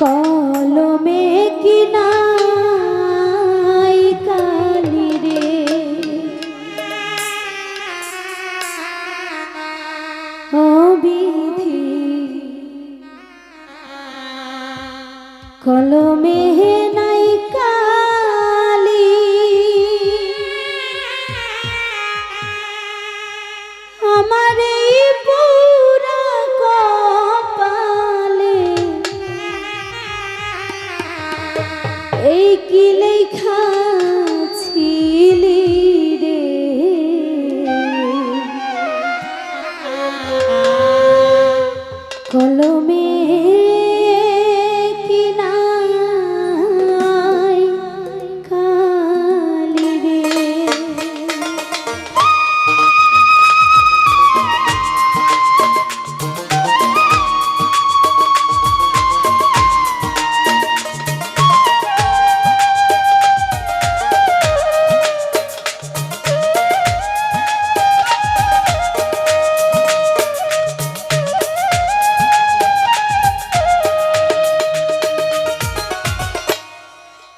কলমে কিনা কালি রে? অবিধি। কলমে এই কি লেখা ছিলি রে? কলমে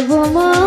পারব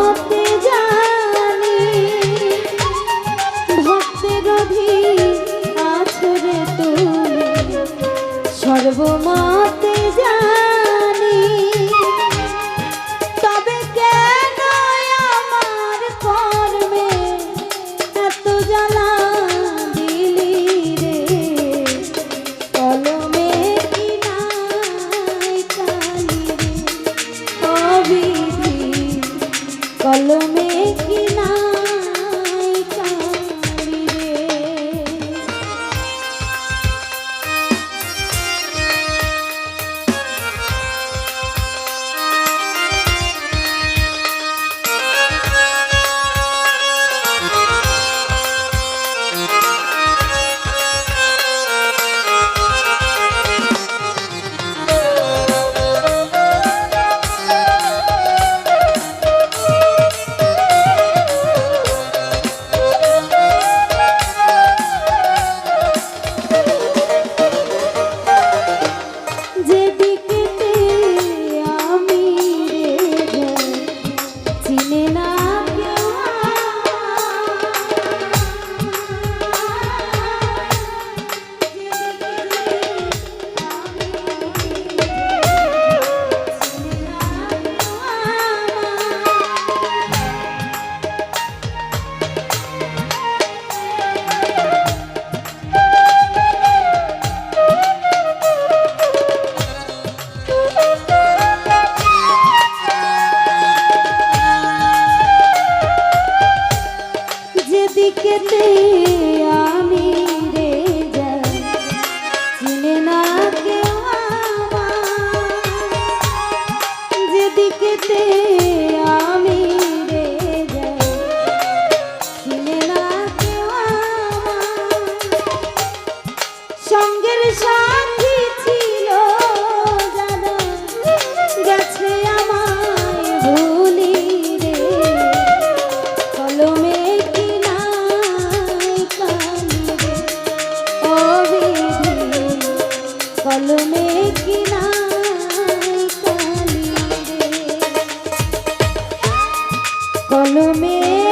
জনমে